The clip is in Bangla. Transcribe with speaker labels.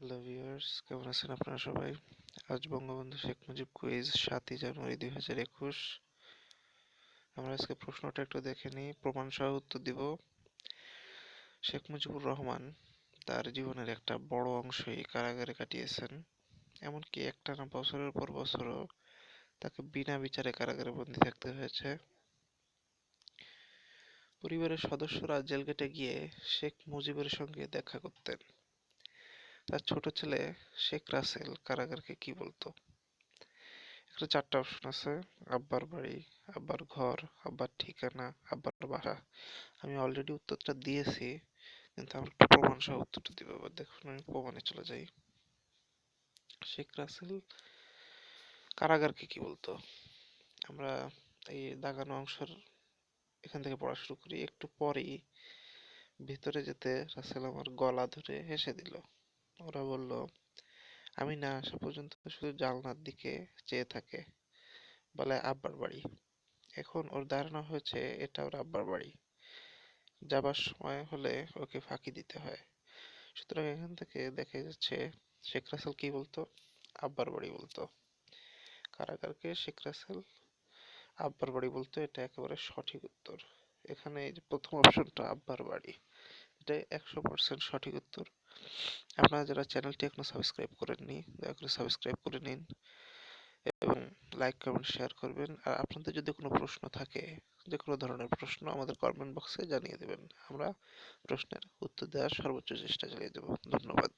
Speaker 1: হ্যালো ভিউয়ার্স কেমন আছেন আপনারা সবাই? আজ বঙ্গবন্ধু শেখ মুজিব কুইজ সাতই জানুয়ারি দুই হাজার একুশ। আমরা আজকে প্রশ্নটা একটু দেখে নিই প্রমাণ সহ উত্তর দিব। শেখ মুজিবুর রহমান তার জীবনের একটা বড় অংশই কারাগারে কাটিয়েছেন। এমনকি একটানা বছরের পর বছরও তাকে বিনা বিচারে কারাগারে বন্দী থাকতে হয়েছে। পরিবারের সদস্যরা জেলগেটে গিয়ে শেখ মুজিবের সঙ্গে দেখা করতেন। তার ছোট ছেলে শেখ রাসেল কারাগারকে কি বলতো? এখানে চারটা অপশন আছে। আব্বার বাড়ি, আব্বার ঘর, আব্বার ঠিকানা, আব্বার বাসা আমি অলরেডি উত্তরটা দিয়েছি, কিন্তু আমার একটু প্রমাণ সহ উত্তরটা দিব। এবার দেখুন, আমি প্রমাণে চলে যাই। শেখ রাসেল কারাগারকে কি বলতো? আমরা এই দাগানো অংশের এখান থেকে পড়া শুরু করি। একটু পরেই ভিতরে যেতে রাসেল আমার গলা ধরে হেসে দিল। ওরা বলল, আমি না আসা পর্যন্ত শুধু জানলার দিকে চেয়ে থাকে। বলে আব্বার বাড়ি। এখন ওর ধারণা হয়েছে এটা ওর আব্বার বাড়ি। যাবার সময় হলে ওকে ফাঁকি দিতে হয়। সুতরাং এখান থেকে দেখা যাচ্ছে শেখ রাসেল কি বলতো? আব্বার বাড়ি বলতো। কারাগারকে শেখ রাসেল আব্বার বাড়ি বলতো, এটা একেবারে সঠিক উত্তর। এখানে প্রথম অপশনটা আব্বার বাড়ি এটা একশো পার্সেন্ট সঠিক উত্তর। আপনারা যারা চ্যানেলটি এখনও সাবস্ক্রাইব করেননি, দয়া করে সাবস্ক্রাইব করে নিন এবং লাইক কমেন্ট শেয়ার করবেন। আর আপনাদের যদি কোনো প্রশ্ন থাকে, যে কোনো ধরনের প্রশ্ন আমাদের কমেন্ট বক্সে জানিয়ে দেবেন। আমরা প্রশ্নের উত্তর দেওয়ার সর্বোচ্চ চেষ্টা চালিয়ে দেব। ধন্যবাদ।